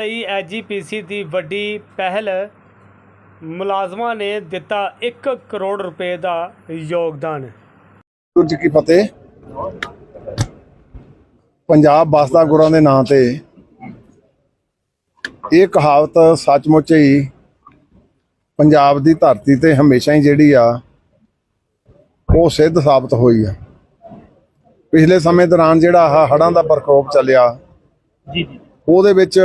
ਲਈ ਐਜੀਪੀਸੀ ਦੀ ਵੱਡੀ ਪਹਿਲ ਮੁਲਾਜ਼ਮਾਂ ਨੇ ਦਿੱਤਾ 1 ਕਰੋੜ ਰੁਪਏ ਦਾ ਯੋਗਦਾਨ। ਗੁਰੂ ਜੀ ਕੀ ਫਤਿਹ। ਪੰਜਾਬ ਬਸਦਾ ਗੁਰਾਂ ਦੇ ਨਾਂ ਤੇ ਇਹ ਕਹਾਵਤ ਸੱਚਮੁੱਚ ਹੀ ਪੰਜਾਬ ਦੀ ਧਰਤੀ ਤੇ ਹਮੇਸ਼ਾ ਹੀ ਜਿਹੜੀ ਆ ਉਹ ਸਿੱਧ ਸਾਬਤ ਹੋਈ ਆ। ਪਿਛਲੇ ਸਮੇਂ ਦੌਰਾਨ ਜਿਹੜਾ ਆਹ ਹੜ੍ਹਾਂ ਦਾ ਪ੍ਰਕੋਪ ਚੱਲਿਆ ਜੀ ਜੀ। ਉਹਦੇ ਵਿੱਚ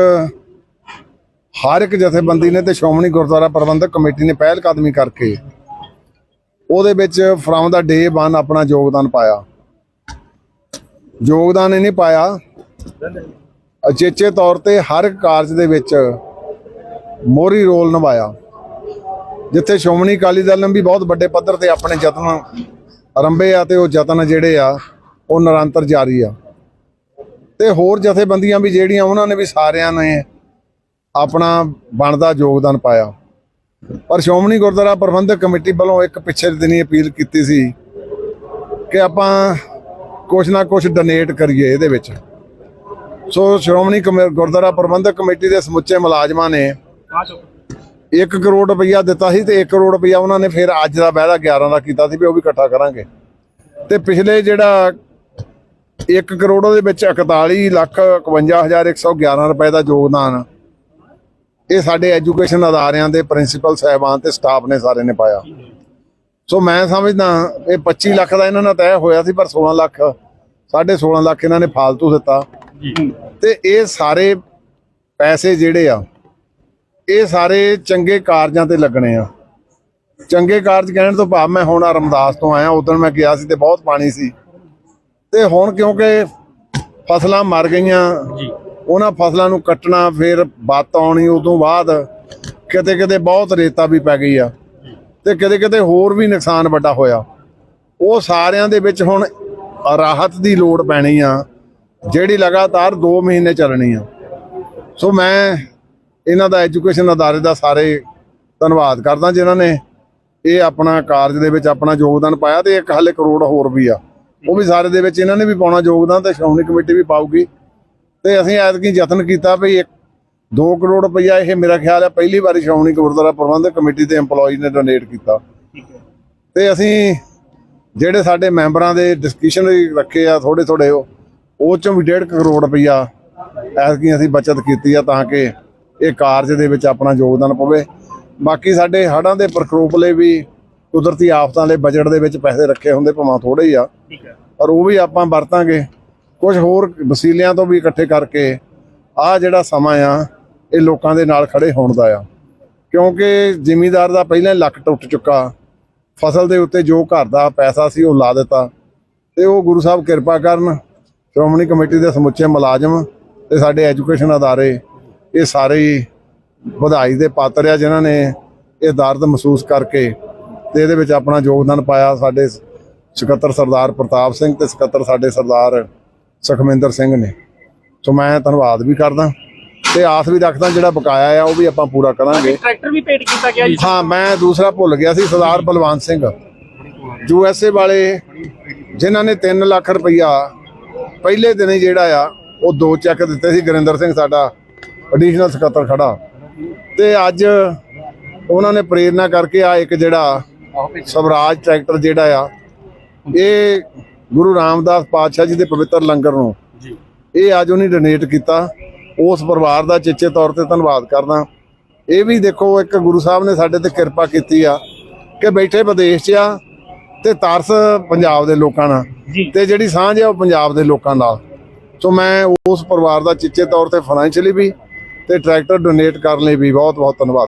ਹਰ ਇੱਕ ਜਥੇਬੰਦੀ ਨੇ ਤੇ ਸ਼੍ਰੋਮਣੀ ਗੁਰਦੁਆਰਾ ਪ੍ਰਬੰਧਕ ਕਮੇਟੀ ਨੇ ਪਹਿਲ ਕਦਮੀ ਕਰਕੇ ਉਹਦੇ ਵਿੱਚ ਫਰਮ ਦਾ ਡੇ 1 ਆਪਣਾ ਯੋਗਦਾਨ ਪਾਇਆ। ਯੋਗਦਾਨ ਇਹ ਨਹੀਂ ਪਾਇਆ। ਅਚੇਚੇ ਤੌਰ ਤੇ ਹਰ ਇੱਕ ਕਾਰਜ ਦੇ ਵਿੱਚ ਮੋਰੀ ਰੋਲ ਨਿਭਾਇਆ। ਜਿੱਥੇ ਸ਼੍ਰੋਮਣੀ ਅਕਾਲੀ ਦਲ ਨੇ ਵੀ ਬਹੁਤ ਵੱਡੇ ਪੱਧਰ ਤੇ ਆਪਣੇ ਯਤਨ ਆਰੰਭੇ ਆ ਤੇ ਉਹ ਯਤਨ ਜਿਹੜੇ ਆ, ਉਹ ਨਿਰੰਤਰ ਜਾਰੀ ਆ। ਤੇ ਹੋਰ ਜਥੇਬੰਦੀਆਂ ਵੀ ਜਿਹੜੀਆਂ, ਉਹਨਾਂ ਨੇ ਵੀ ਸਾਰਿਆਂ ਨੇ ਆਪਣਾ ਬਣਦਾ ਯੋਗਦਾਨ ਪਾਇਆ। ਪਰ ਸ਼੍ਰੋਮਣੀ ਗੁਰਦੁਆਰਾ ਪ੍ਰਬੰਧਕ ਕਮੇਟੀ ਵੱਲੋਂ ਇੱਕ ਪਿੱਛੇ ਦਿਨੀ ਅਪੀਲ ਕੀਤੀ ਸੀ ਕਿ ਆਪਾਂ ਕੁਛ ਨਾ ਕੁਛ ਡੋਨੇਟ ਕਰੀਏ ਇਹਦੇ ਵਿੱਚ। ਸੋ ਸ਼੍ਰੋਮਣੀ ਕਮੇ- ਗੁਰਦੁਆਰਾ ਪ੍ਰਬੰਧਕ ਕਮੇਟੀ ਦੇ ਸਮੁੱਚੇ ਮੁਲਾਜ਼ਮਾਂ ਨੇ 1 ਕਰੋੜ ਰੁਪਈਆ ਦਿੱਤਾ ਸੀ ਤੇ 1 ਕਰੋੜ ਰੁਪਈਆ ਉਹਨਾਂ ਨੇ ਫਿਰ ਅੱਜ ਦਾ ਵਾਅਦਾ 11 ਦਾ ਕੀਤਾ ਸੀ ਵੀ ਉਹ ਵੀ ਇਕੱਠਾ ਕਰਾਂਗੇ। ਤੇ ਪਿਛਲੇ ਜਿਹੜਾ 1 ਕਰੋੜ ਦੇ ਵਿੱਚ 41 ਲੱਖ 51111 ਰੁਪਏ ਦਾ ਯੋਗਦਾਨ ਇਹ ਸਾਡੇ ਐਜੂਕੇਸ਼ਨ ਅਦਾਰਿਆਂ ਦੇ ਪ੍ਰਿੰਸੀਪਲ ਸਾਹਿਬਾਨ ਤੇ ਸਟਾਫ ਨੇ ਸਾਰੇ ਨੇ ਪਾਇਆ। ਸੋ ਮੈਂ ਸਮਝਦਾ ਇਹ 25 ਲੱਖ ਦਾ ਇਹਨਾਂ ਨਾਲ ਤੈਅ ਹੋਇਆ ਸੀ ਪਰ 16 ਲੱਖ 16.5 ਲੱਖ ਇਹਨਾਂ ਨੇ ਫਾਲਤੂ ਦਿੱਤਾ। ਤੇ ਇਹ ਸਾਰੇ ਪੈਸੇ ਜਿਹੜੇ ਆ ਇਹ ਸਾਰੇ ਚੰਗੇ ਕਾਰਜਾਂ ਤੇ ਲੱਗਣੇ ਆ। ਚੰਗੇ ਕਾਰਜ ਕਹਿਣ ਤੋਂ ਭਾਵ ਮੈਂ ਹੁਣ ਰਮਦਾਸ ਤੋਂ ਆਇਆ ਉਦੋਂ ਮੈਂ ਗਿਆ ਸੀ ਤੇ ਬਹੁਤ ਪਾਣੀ ਸੀ। ਤੇ ਹੁਣ ਕਿਉਂਕਿ ਫਸਲਾਂ ਮਰ ਗਈਆਂ ਜੀ। ਉਹਨਾਂ ਫਸਲਾਂ ਨੂੰ ਕੱਟਣਾ, ਫਿਰ ਬਾਤ ਆਉਣੀ, ਉਦੋਂ ਬਾਅਦ ਕਿਤੇ ਕਿਤੇ ਬਹੁਤ ਰੇਤਾ ਵੀ ਪੈ ਗਈ ਆ ਤੇ ਕਿਤੇ ਕਿਤੇ ਹੋਰ ਵੀ ਨੁਕਸਾਨ ਵੱਡਾ ਹੋਇਆ। ਉਹ ਸਾਰਿਆਂ ਦੇ ਵਿੱਚ ਹੁਣ ਰਾਹਤ ਦੀ ਲੋੜ ਪੈਣੀ ਆ, ਜਿਹੜੀ ਲਗਾਤਾਰ 2 ਮਹੀਨੇ ਚੱਲਣੀ ਆ। ਸੋ ਮੈਂ ਇਹਨਾਂ ਦਾ ਐਜੂਕੇਸ਼ਨ ਅਦਾਰੇ ਦਾ ਸਾਰੇ ਧੰਨਵਾਦ ਕਰਦਾ ਜਿਨ੍ਹਾਂ ਨੇ ਇਹ ਆਪਣਾ ਕਾਰਜ ਦੇ ਵਿੱਚ ਆਪਣਾ ਯੋਗਦਾਨ ਪਾਇਆ ਤੇ ਇੱਕ ਹਲੇ ਕਰੋੜ ਹੋਰ ਵੀ ਆ। ਉਹ ਵੀ ਸਾਰੇ ਦੇ ਵਿੱਚ ਇਹਨਾਂ ਨੇ ਵੀ ਪਾਉਣਾ ਯੋਗਦਾਨ ਤੇ ਸ਼੍ਰੋਮਣੀ ਕਮੇਟੀ ਵੀ ਪਾਊਗੀ। ਤੇ ਅਸੀਂ ਐਤਕੀ ਯਤਨ ਕੀਤਾ ਵੀ 2 ਕਰੋੜ ਰੁਪਈਆ ਇਹ ਮੇਰਾ ਖਿਆਲ ਹੈ ਪਹਿਲੀ ਵਾਰੀ ਸ਼੍ਰੋਮਣੀ ਗੁਰਦੁਆਰਾ ਪ੍ਰਬੰਧਕ ਕਮੇਟੀ ਦੇ EMPLOYE ਨੇ ਡੋਨੇਟ ਕੀਤਾ। ਤੇ ਅਸੀਂ ਜਿਹੜੇ ਸਾਡੇ ਮੈਂਬਰਾਂ ਦੇ ਡਿਸਕਸ਼ਨ ਰੱਖੇ ਆ ਥੋੜੇ ਥੋੜੇ ਉਹ ਉਹ ਚੋਂ ਵੀ 1.5 ਕਰੋੜ ਰੁਪਈਆ ਐਤਕੀ ਅਸੀਂ ਬਚਤ ਕੀਤੀ ਆ ਤਾਂ ਕਿ ਇਹ ਕਾਰਜ ਦੇ ਵਿੱਚ ਆਪਣਾ ਯੋਗਦਾਨ ਪਵੇ। ਬਾਕੀ ਸਾਡੇ ਹੜ੍ਹਾਂ ਦੇ ਪ੍ਰਕੋਪ ਲਈ ਵੀ ਕੁਦਰਤੀ ਆਫਤਾਂ ਲਈ ਬਜਟ ਦੇ ਵਿੱਚ ਪੈਸੇ ਰੱਖੇ ਹੁੰਦੇ ਭਾਵੇਂ ਥੋੜੇ ਹੀ ਆ। ਠੀਕ ਹੈ। ਪਰ ਉਹ ਵੀ ਆਪਾਂ ਵਰਤਾਂਗੇ। ਕੁਝ ਹੋਰ ਵਸੀਲਿਆਂ ਤੋਂ ਵੀ ਇਕੱਠੇ ਕਰਕੇ ਆ ਜਿਹੜਾ ਸਮਾਂ ਆ, ਇਹ ਲੋਕਾਂ ਦੇ ਨਾਲ ਖੜੇ ਹੋਣ ਦਾ ਆ। ਕਿਉਂਕਿ ਜ਼ਿਮੀਦਾਰ ਦਾ ਪਹਿਲਾਂ ਹੀ ਲੱਕ ਟੁੱਟ ਚੁੱਕਾ। ਫਸਲ ਦੇ ਉੱਤੇ ਜੋ ਘਰ ਦਾ ਪੈਸਾ ਸੀ ਉਹ ਲਾ ਦਿੱਤਾ। ਤੇ ਉਹ ਗੁਰੂ ਸਾਹਿਬ ਕਿਰਪਾ ਕਰਨ, ਸ਼੍ਰੋਮਣੀ ਕਮੇਟੀ ਦੇ ਸਮੁੱਚੇ ਮੁਲਾਜ਼ਮ ਤੇ ਸਾਡੇ ਐਜੂਕੇਸ਼ਨ ਅਦਾਰੇ, ਇਹ ਸਾਰੇ ਹੀ ਵਧਾਈ ਦੇ ਪਾਤਰ ਆ ਜਿਨ੍ਹਾਂ ਨੇ ਇਹ ਦਰਦ ਮਹਿਸੂਸ ਕਰਕੇ ਤੇ ਇਹਦੇ ਵਿੱਚ ਆਪਣਾ ਯੋਗਦਾਨ ਪਾਇਆ ਸਾਡੇ ਸਕੱਤਰ ਸਰਦਾਰ ਪ੍ਰਤਾਪ ਸਿੰਘ ਤੇ ਸਕੱਤਰ ਸਾਡੇ ਸਰਦਾਰ ਸੁਖਮਿੰਦਰ ਸਿੰਘ ਨੇ। ਸੋ ਮੈਂ ਧੰਨਵਾਦ ਵੀ ਕਰਦਾ ਤੇ ਆਸ ਵੀ ਰੱਖਦਾ ਜਿਹੜਾ ਬਕਾਇਆ ਆ ਉਹ ਵੀ ਆਪਾਂ ਪੂਰਾ ਕਰਾਂਗੇ। ਟਰੈਕਟਰ ਵੀ ਭੇਟ ਕੀਤਾ ਗਿਆ ਜੀ। ਹਾਂ ਮੈਂ ਦੂਸਰਾ ਭੁੱਲ ਗਿਆ ਸੀ Sardar Balwant Singh. U S A ਵਾਲੇ ਜਿਨ੍ਹਾਂ ਨੇ 3 ਲੱਖ ਰੁਪਈਆ ਪਹਿਲੇ ਦਿਨ ਹੀ ਜਿਹੜਾ ਆ ਉਹ ਦੋ ਚੈੱਕ ਦਿੱਤੇ ਸੀ। ਗੁਰਿੰਦਰ ਸਿੰਘ ਸਾਡਾ ਐਡੀਸ਼ਨਲ ਸਕੱਤਰ ਖੜਾ। ਤੇ ਅੱਜ ਉਹਨਾਂ ਨੇ ਪ੍ਰੇਰਣਾ ਕਰਕੇ ਆ ਇੱਕ ਜਿਹੜਾ ਸਵਰਾਜ ਟਰੈਕਟਰ ਜਿਹੜਾ ਆ ਇਹ ਗੁਰੂ ਰਾਮਦਾਸ ਪਾਤਸ਼ਾਹ ਜੀ ਦੇ ਪਵਿੱਤਰ ਲੰਗਰ ਨੂੰ। ਜੀ। ਇਹ ਅੱਜ ਉਹਨੇ ਡੋਨੇਟ ਕੀਤਾ। ਉਸ ਪਰਿਵਾਰ ਦਾ ਚੇਚੇ ਤੌਰ ਤੇ ਧੰਨਵਾਦ ਕਰਦਾ। ਇਹ ਵੀ ਦੇਖੋ ਇੱਕ ਗੁਰੂ ਸਾਹਿਬ ਨੇ ਸਾਡੇ ਤੇ ਕਿਰਪਾ ਕੀਤੀ ਆ ਕਿ ਬੈਠੇ ਵਿਦੇਸ਼ 'ਚ ਆ ਤੇ ਤਰਸ ਪੰਜਾਬ ਦੇ ਲੋਕਾਂ ਨਾਲ। ਤੇ ਜਿਹੜੀ ਸਾਂਝ ਆ ਉਹ ਪੰਜਾਬ ਦੇ ਲੋਕਾਂ ਨਾਲ। ਸੋ ਮੈਂ ਉਸ ਪਰਿਵਾਰ ਦਾ ਚਿੱਚੇ ਤੌਰ ਤੇ ਫਾਈਨੈਂਸ਼ੀਅਲੀ ਵੀ ਤੇ ਟਰੈਕਟਰ ਡੋਨੇਟ ਕਰਨ ਲਈ ਵੀ ਬਹੁਤ ਬਹੁਤ ਧੰਨਵਾਦ